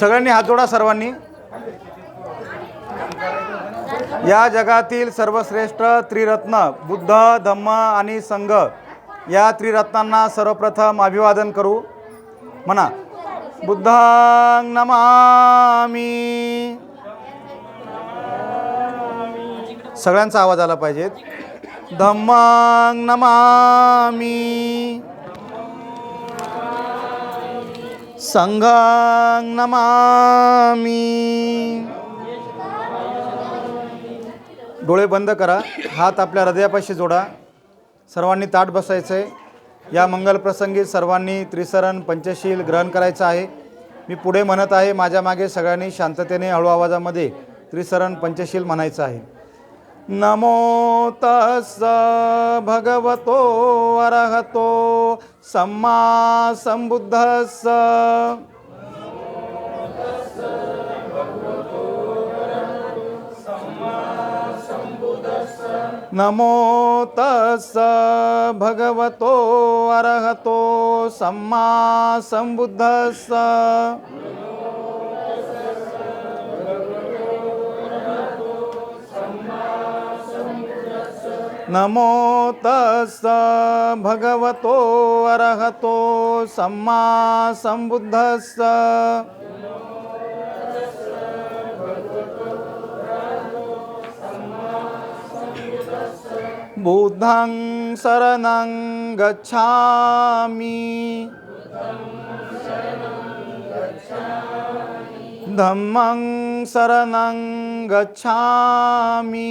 सगळ्यांनी हात जोडा सर्वांनी. या जगातील सर्वश्रेष्ठ त्रिरत्न बुद्ध धम्म आणि संघ या त्रिरत्नांना सर्वप्रथम अभिवादन करू. म्हणा बुद्धांग नमामी. सगळ्यांचा आवाज आला पाहिजे धम्मांग नमामी. संघांग नमामी। डोळे बंद करा हात आपल्या हृदयापाशी जोडा. सर्वांनी ताट बसायचं आहे या मंगलप्रसंगी सर्वांनी त्रिसरण पंचशील ग्रहण करायचं आहे. मी पुढे म्हणत आहे माझ्या मागे सगळ्यांनी शांततेने हळू आवाजामध्ये त्रिसरण पंचशील म्हणायचं आहे. ನಮೋ ತಸ್ಸ ಭಗವತೋ ಅರ್ಹತೋ ಸಮ್ಮಾ ಸಂಬುದ್ಧಸ್ಸ. ನಮೋ ತಸ್ಸ ಭಗವತೋ ಅರ್ಹತೋ ಸಮ್ಮಾ ಸಂಬುದ್ಧಸ್ಸ. नमो तस भगवतो अरहतो सम्मा संबुद्धस्स बुद्धं शरणं गच्छामि। धम्मं शरणं गच्छामि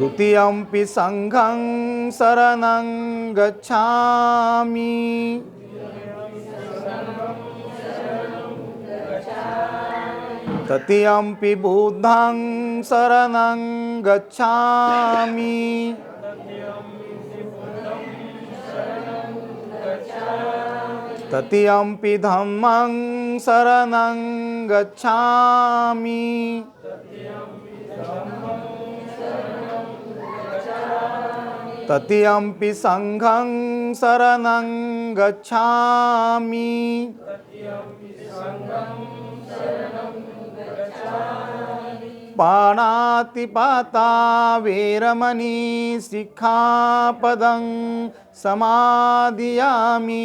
द्वितीयम्पि सङ्घं शरणं गच्छामि। तृतीयम्पि बुद्धं शरणं गच्छामि। तृतीयम्पि धम्मं शरणं गच्छामि තතියම්පි සංඝං සරණං ගච්ඡාමි පාණාති පාතා වේරමණී සික්ඛාපදං සමාදියාමි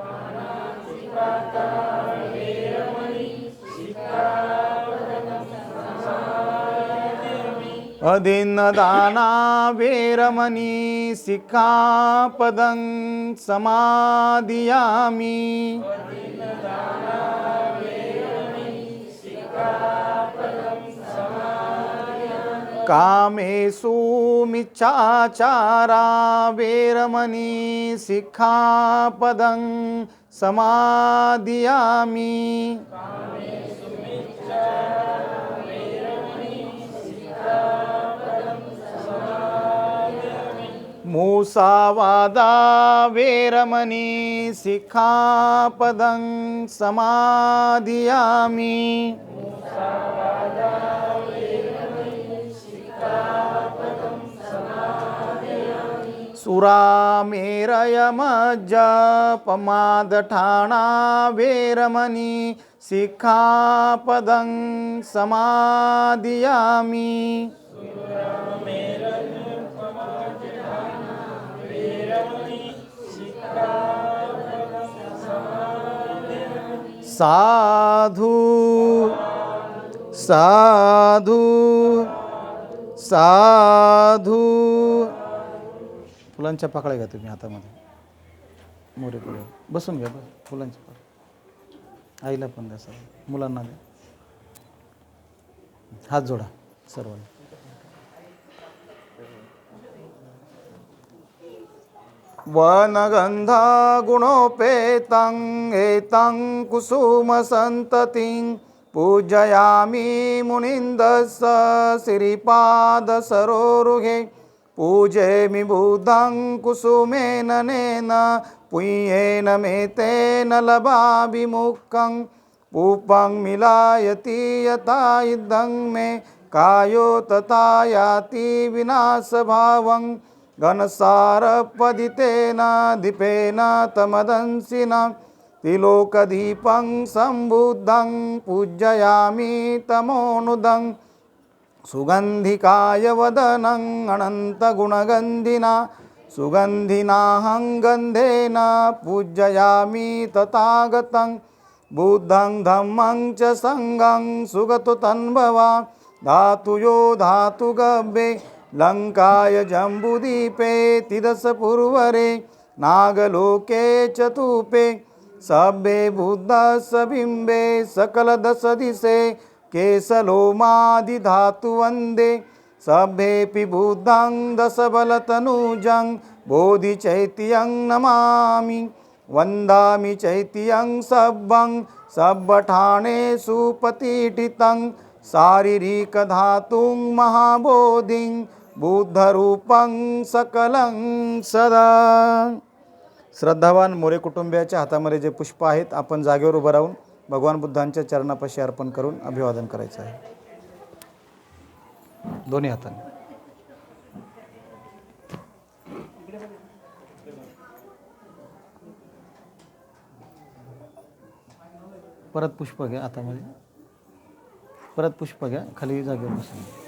පාණාති පාතා වේරමණී සික්ඛා पाणातिपाता वेरमणि शिक्षापदं समादियामि अधीनदाना वेरमणि शिक्षापदं समादियामि। कामेषु मिच्छाचारा वेरमणि शिक्षापदं समादियामि। मूसावादा वेरमणि शिक्षापदं समादियामि सुरामेरयमज्जपमादठाणा वेरमणि शिखापदं समादियामि साधू साधू साधू. फुलांच्या पाकळ्या घ्या तुम्ही हातामध्ये. मोरे पुढे. बसून घ्या बस. फुलांच्या पाकळ्या. आईला पण द्या सर्व मुलांना द्या. हात जोडा सर्वांना. वनगन्धा गुणोपेतं एतं कुसुमसन्ततिं पूजयामि मुनिन्दस्स श्रीपादसरोरुहे पूजेमि बुद्धं कुसुमेन नेन पुय्येन मेतेन लभाभिमुखं। पूपं मिलायति यथा इदं मे कायो तथा याति विनाशभावं घनसारपदितेन दीपेन तमदंसिना तिलोकदीपं सम्बुद्धं पूजयामि तमोनुदं सुगन्धिकाय वदनम् अनन्तगुणगन्धिना सुगन्धिनाहं गन्धेन पूजयामि तथागतं। बुद्धं धम्मं च सङ्गं सुगतो तन्भवा धातुयो धातुगव्ये लङ्काय जम्बुदीपे तिदसपूर्वरे नागलोके चतुपे सभे बुद्धसबिम्बे सकलदशदिशे केशलोमादिधातुवन्दे सभेऽपि बुद्धं दशबलतनुजं बोधिचैत्यं नमामि वन्दामि चैत्यं सभं सब्बठाणे सुपतिठितं शारीरिकधातुं महाबोधिं बुद्धरूपं सकलं सदा. श्रद्धावान मोरे कुटुंबियाच्या हातामध्ये जे पुष्प आहेत आपण जागेवर उभं राहून भगवान बुद्धांच्या चरणापाशी अर्पण करून अभिवादन करायचं आहे. दोन्ही हाताने. परत पुष्प घ्या हातामध्ये. परत पुष्प घ्या खाली जागेवर बसून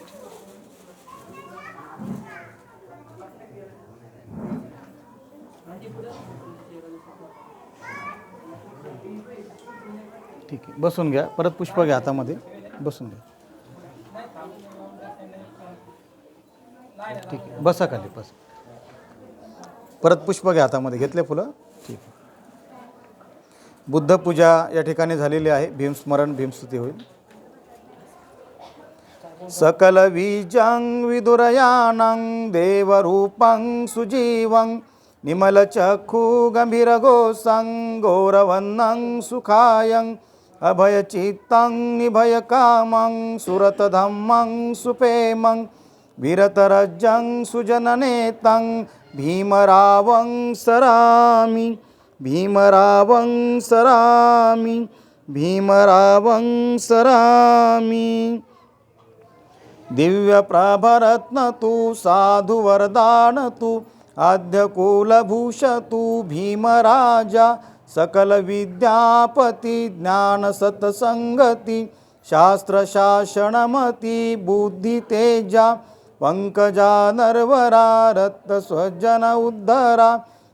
बसून घ्या. परत पुष्प घ्या हातामध्ये. बसून घ्या. ठीक आहे. बसा खाली बस. परत पुष्प घ्या हातामध्ये. घेतले फुलं? ठीक आहे. बुद्धपूजा या ठिकाणी झालेली आहे. भीमस्मरण भीमस्तुती होईल. सकल बीजं विदुरयानं देवरूपं सुजीवं निमलचक्षु गम्भीरघोषं गौरवन्नं सुखायं अभयचित्तं निभयकामं सुरतधम्मं सुपेमं विरतरज्जं सुजननेतं भीमरावं सरामि भीमरावं सरामि भीमरावं सरामि। दिव्यप्रभरत्न तु साधुवरदान तु आद्यकुलभूष तु भीमराजा सकल विद्यापती ज्ञान सत्संगती ज्ञानसत्सङ्गति बुद्धी बुद्धितेजा पंकजा नरवरा रत्तस्वजन उद्धरा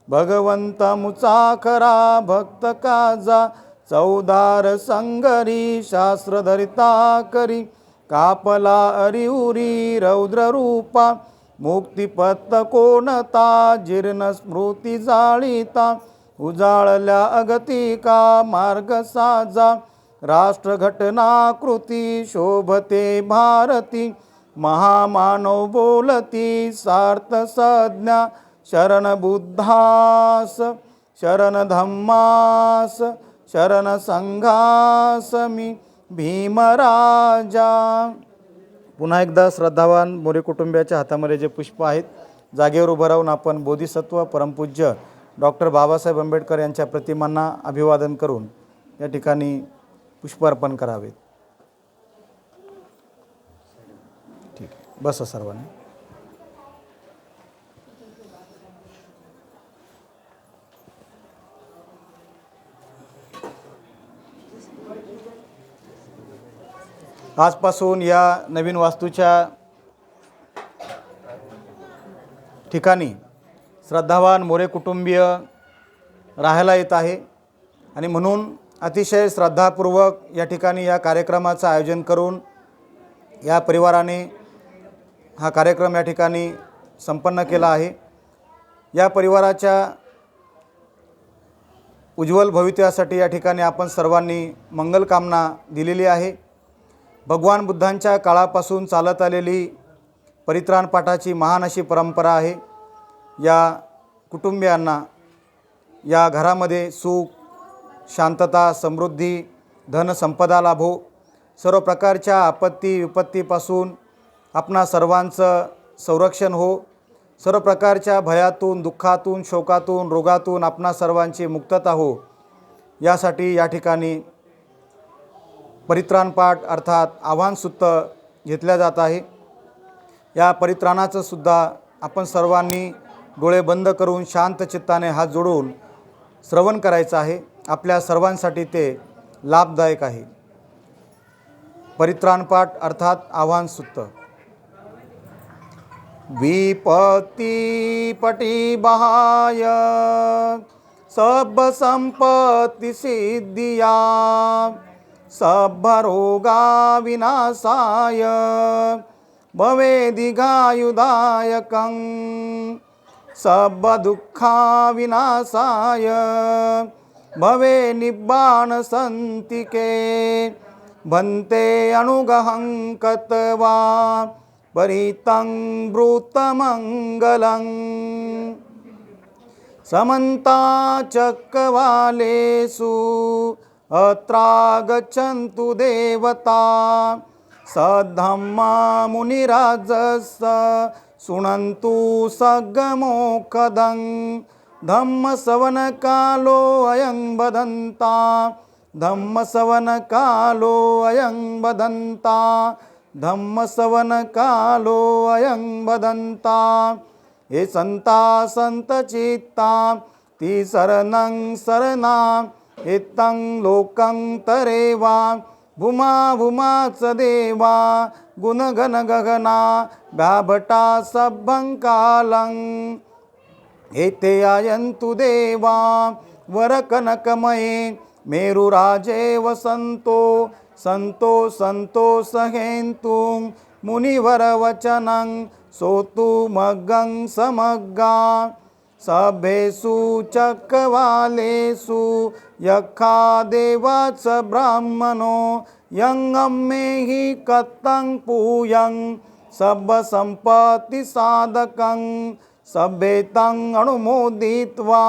भगवंत मुचाखरा भक्त काजा चौदार संगरी शास्त्रधरिता करी कापला अरिउरी रौद्ररूपा मुक्तिपत्त कोणता जीर्ण स्मृती जाळीता उजाळल्या अगतिका मार्ग साजा? राष्ट्रघटनाकृती शोभते भारती. महामानव बोलती सार्थ संज्ञा. शरण बुद्धास शरण धम्मास शरण संघास मी भीमराजा पुन्हा एकदा श्रद्धावान मोरे कुटुंबियाच्या हातामध्ये जे पुष्प आहेत जागेवर उभं राहून आपण बोधिसत्व परमपूज्य डॉक्टर बाबासाहेब आंबेडकर यांच्या प्रतिमांना अभिवादन करून या ठिकाणी पुष्प अर्पण करावेत. ठीक आहे. बसा सर्वांनी. आजपासून या नवीन वास्तूच्या ठिकाणी श्रद्धावान मोरे कुटुंबीय राहायला येत आहे. आणि म्हणून अतिशय श्रद्धापूर्वक या ठिकाणी या कार्यक्रमाचं आयोजन करून या परिवाराने हा कार्यक्रम या ठिकाणी संपन्न केला आहे. या परिवाराच्या उज्ज्वल भवितव्यासाठी या ठिकाणी आपण सर्वांनी मंगलकामना दिलेली आहे. भगवान बुद्धांच्या काळापासून चालत आलेली परित्राणपाठाची महान अशी परंपरा आहे. या कुटुंबियांना या घरामध्ये सुख शांतता समृद्धी धनसंपदा लाभो. सर्व प्रकारच्या आपत्ती विपत्तीपासून आपणा सर्वांचं संरक्षण हो. सर्व प्रकारच्या भयातून दुःखातून शोकातून रोगातून आपणा सर्वांची मुक्तता हो. यासाठी या ठिकाणी परित्राणपाठ अर्थात आव्हानसुत्त घेतल्या जात आहे. या परित्राणाचं सुद्धा आपण सर्वांनी डोळे बंद करून शांत चित्ताने हात जोडून श्रवण करायचं आहे. आपल्या सर्वांसाठी ते लाभदायक आहे. परित्राणपाठ अर्थात आव्हानसुत्त विपत्ति बहाय सब संपत्ति सिद्धिया सब रोगा विनाशाय भवेदिगायुदायकं सब दुःखा विनाशाय। भवे निब्बाण सन्तिके भन्ते अनुगहङ्कत्वा परितं ब्रूतमङ्गलम् समन्ताचक्रवालेषु अत्रागच्छन्तु देवता। सद्धम्मा मुनिराजस्य सुणन्तु सगमोकदं धम्मसवनकालो अयं वदन्ता। धम्मसवनकालो अयं वदन्ता। धम्मसवनकालो अयं वदन्ता। हे सन्ता सन्तचित्ता ती शरणं शरणा। एतं लोकं तरेवा। भुमा भूमाच देवा। गुणघन गगना भ्याभटा सभ्यंकालं एते आयंतु देवा वरकनकमये मेरुराजे वसन्तो संतो सन्तो सहेन्तु मुनिवरवचनं सोतु मग्गं समग्गा. सभेषु चक्रवालेषु यखा देवाच ब्राह्मणो यङ्गम्मे हि कत्तं पूयं सब्बसम्पत्तिसाधकं सभेतं अनुमोदित्वा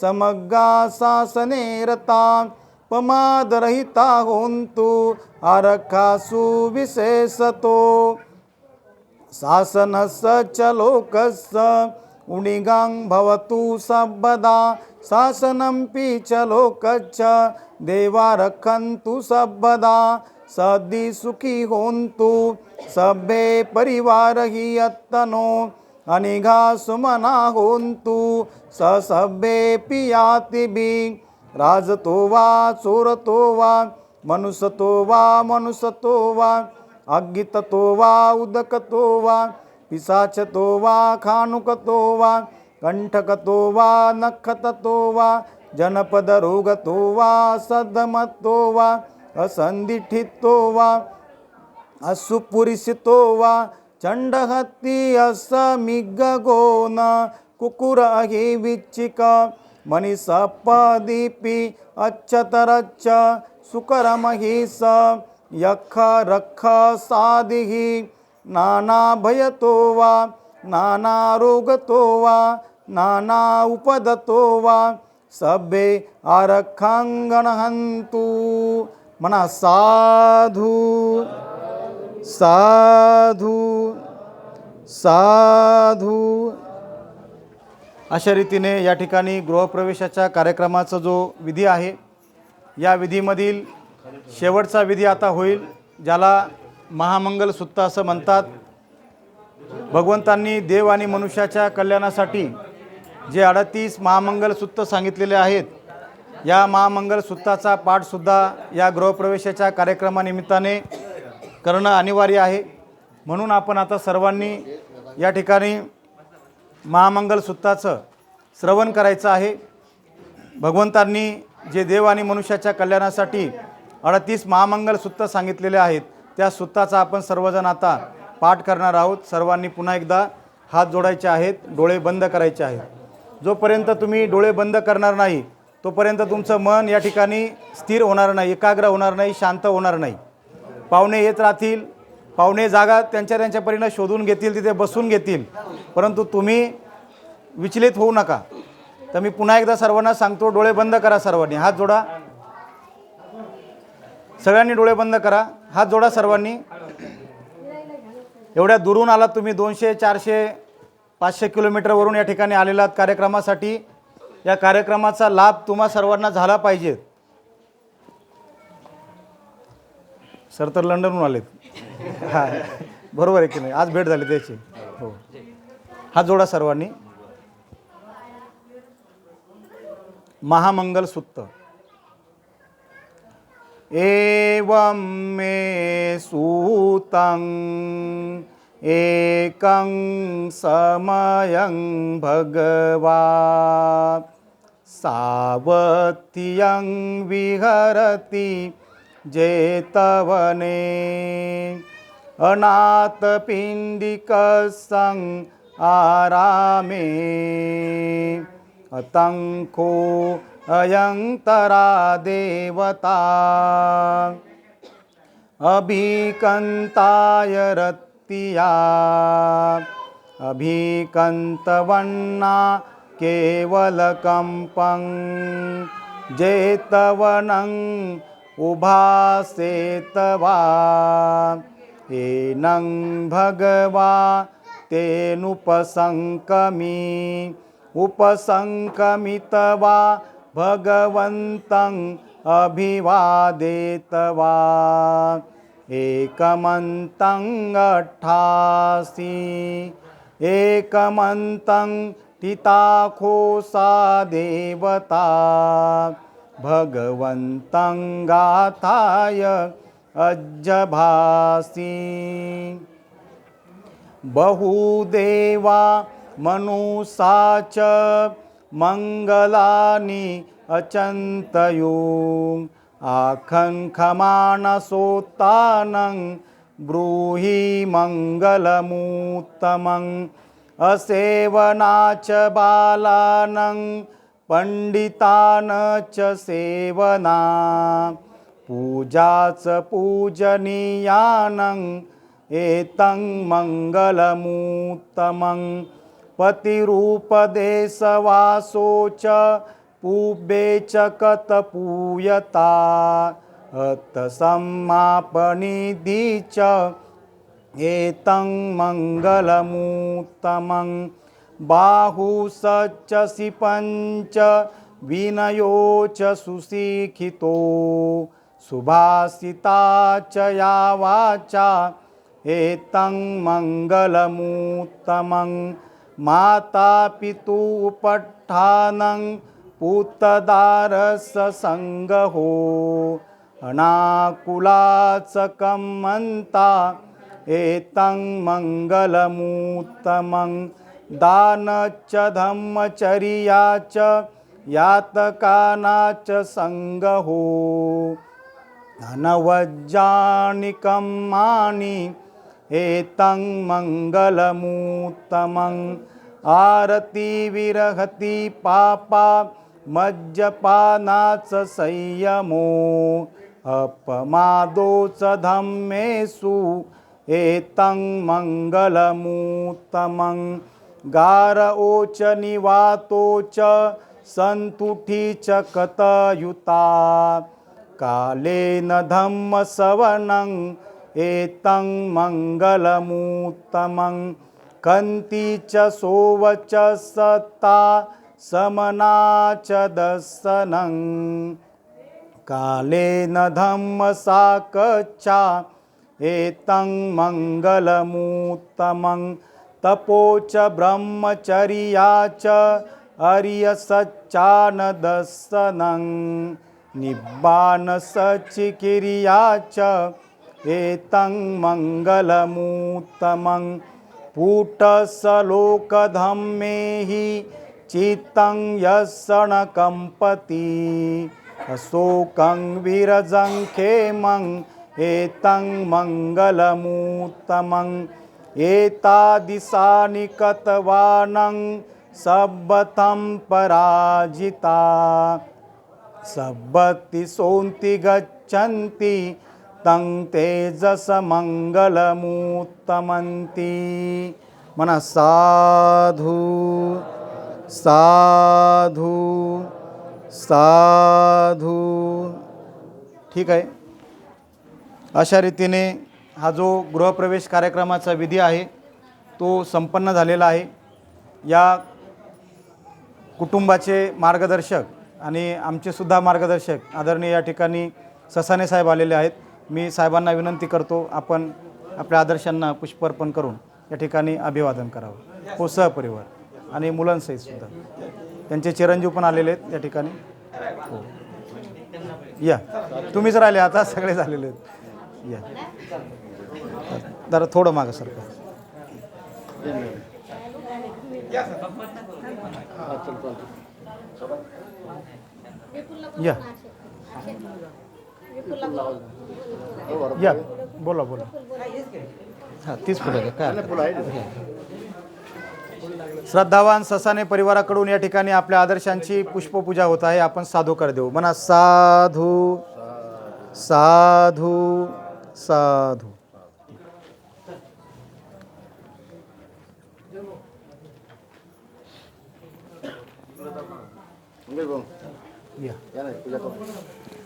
समग्गा शासने रता पमादरहिता हुन्तु अरखासु विशेषतो। शासनस्य च लोकस्य उणिगां भवतु सर्वदा शासनमपि च लोकस्य देवा रक्षन्तु सर्वदा सदि सुखी होन्तु सभ्ये परिवारहि यत्तनो अनिघा सुमना होन्तु स सभ्येऽपि यातिभिः राजतो वा चोरतो वा मनुष्यतो वा मनुष्यतो वा अग्गिततो वा उदकतो वा ಪಿಶಾಚತೋ ವಾ ಖಾನುಕತೋ ವಾ ಕಂಠಕತೋ ವಾ ನಖತತೋ ವಾ ಜನಪದ ರೋಗತೋ ವಾ ಸದಮತೋ ವಾ ಅಸಂದಿಠಿತೋ ವಾ ಅಸುಪುರಿಸಿತೋ ವಾ ಚಂಡಹತ್ತಿ ಅಸ ಮಿಗ್ಗಗೋನ ಕುಕುರ ಅಹಿ ವಿಚ್ಚಿಕ ಮನಿಸಪ್ಪ ದೀಪಿ, ಅಚ್ಚತರಚ್ಚ ಸುಕರ ಸುಕರಮಹೀಸ ಯಖ ರಖ ಸಾದಿಹಿ नाना भयतो वा नानारोगतो वा नाना उपदतो वा सभे आरक्षांगणहन्तु म्हणा साधू साधू साधू। अशा रीतीने या ठिकाणी गृहप्रवेशाच्या कार्यक्रमाचा जो विधी आहे या विधीमधील शेवटचा विधी आता होईल ज्याला महामंगल सुत्त असं म्हणतात भगवंतांनी देव आणि मनुष्याच्या कल्याणासाठी जे अडतीस महामंगल सुत्त सांगितलेले आहेत या महामंगल सुत्ताचा पाठसुद्धा या गृहप्रवेशाच्या कार्यक्रमानिमित्ताने करणं अनिवार्य आहे. म्हणून आपण आता सर्वांनी या ठिकाणी महामंगल सुत्ताचं श्रवण करायचं आहे. भगवंतांनी जे देव आणि मनुष्याच्या कल्याणासाठी अडतीस महामंगल सुत्त सांगितलेले आहेत त्या सुत्ताचा आपण सर्वजण आता पाठ करणार आहोत. सर्वांनी पुन्हा एकदा हात जोडायचे आहेत डोळे बंद करायचे आहेत. जोपर्यंत तुम्ही डोळे बंद करणार नाही तोपर्यंत तुमचं मन या ठिकाणी स्थिर होणार नाही एकाग्र होणार नाही शांत होणार नाही. पाहुणे येत राहतील पाहुणे जागा त्यांच्या त्यांच्या परीनं शोधून घेतील तिथे बसून घेतील. परंतु तुम्ही विचलित होऊ नका. तर मी पुन्हा एकदा सर्वांना सांगतो डोळे बंद करा सर्वांनी. हात जोडा. सगळ्यांनी डोळे बंद करा. हात जोडा सर्वांनी. एवढ्या दुरून आलात तुम्ही दोनशे चारशे पाचशे किलोमीटरवरून या ठिकाणी आलेला आहात कार्यक्रमासाठी. या कार्यक्रमाचा लाभ तुम्हा सर्वांना झाला पाहिजे. सर तर लंडनहून आलेत. हां बरोबर आहे की नाही? आज भेट झाली त्याची. हो. हात जोडा सर्वांनी. महामंगल सुत्त एवं मे सूतं एकं समयं भगवा सावत्यं विहरति जेतवने अनाथपिण्डिकसं आरामे अतङ्को अयन्तरा देवता। अभिकन्ताय रत्तिया। अभिकन्तवन्ना केवलकम्पं जेतवनं उभासेतवा। एनं भगवा तेनुपसङ्कमी उपसङ्कमितवा भगवन्तं अभिवादेतवा। एकमन्तं अट्ठासि। एकमन्तं टिताखोसा देवता भगवन्तं गाथाय अज्जभासि। बहुदेवा मनुषा च मङ्गलानि अचन्तयो आखङ्खमानसोत्तानं ब्रूहि मङ्गलमुत्तमम् असेवना च बालानं पंडितान च सेवना पूजाच पूजनीयानं एतं मङ्गलमुत्तमं पतिरूपदेशवासो च पूबे च कतपूयता अतसम्मापनिधि च एतं मङ्गलमुत्तमं बाहुसचसि पञ्च विनयो च सुशिखितो सुभाषिता च या वाचा एतं मङ्गलमुत्तमं माता पितुपट्ठानं पुतदारससङ्गहो अनाकुलाचकं मन्ता एतं मङ्गलमुत्तमं च धम्मचर्या च यातकाना च सङ्गहो। धनवज्जानिकं मानि एतं मङ्गलमुत्तमं आरतिविरहति पापा मज्जपानाच संयमो। अपमादो च धम्मेषु एतं मङ्गलमुत्तमं गारओ च निवातो च सन्तुठी च कतयुता। कालेन धम्मसवनं एतं मङ्गलमुत्तमं कन्ति च सोवच सत्ता समना च दर्शनं। कालेन धम्मसाकच्छा एतं मङ्गलमुत्तमं च ब्रह्मचर्या च अर्यसच्चानदर्शनं। निब्बानसचिकिर्या च एतं मङ्गलमुत्तमं पुटसलोकधम्मे मेहि चित्तं यस्सणकम्पति अशोकं विरजं खेमं एतं मङ्गलमुत्तमं एतादिशानि कतवानं सब्बतं पराजिता। सब्बति सोन्ति गच्छन्ति तं तेजसमङ्गलमुत्तमन्ति मनः साधु साधू साधू। ठीक आहे. अशा रीतीने हा जो गृहप्रवेश कार्यक्रमाचा विधी आहे तो संपन्न झालेला आहे. या कुटुंबाचे मार्गदर्शक आणि आमचेसुद्धा मार्गदर्शक आदरणीय या ठिकाणी ससाने साहेब आलेले आहेत. मी साहेबांना विनंती करतो आपण आपल्या आदर्शांना पुष्पार्पण करून या ठिकाणी अभिवादन करावं. हो सहपरिवार आणि मुलांसहितसुद्धा. त्यांचे चिरंजीव पण आलेले आहेत या ठिकाणी. हो. या. तुम्हीच राहिले आता सगळे झालेले आहेत. या. जरा थोडं मागं सरकार या. या बोला बोला. हां तीच काय श्रद्धावान ससाने परिवाराकडून या ठिकाणी आपल्या आदर्शांची पुष्पपूजा होत आहे. आपण साधू कर देऊ. म्हणा साधू साधू साधू. या.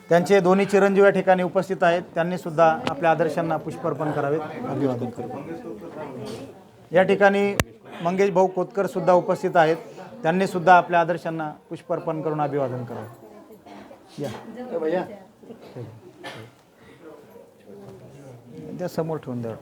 त्यांचे दोन्ही चिरंजीव या ठिकाणी उपस्थित आहेत. त्यांनी सुद्धा आपल्या आदर्शांना पुष्पार्पण करावेत. अभिवादन करतो. या ठिकाणी मंगेश भाऊ कोतकर सुद्धा उपस्थित आहेत. त्यांनी सुद्धा आपल्या आदर्शांना पुष्पार्पण करून अभिवादन करावे. या. त्या समोर ठेवून द्या.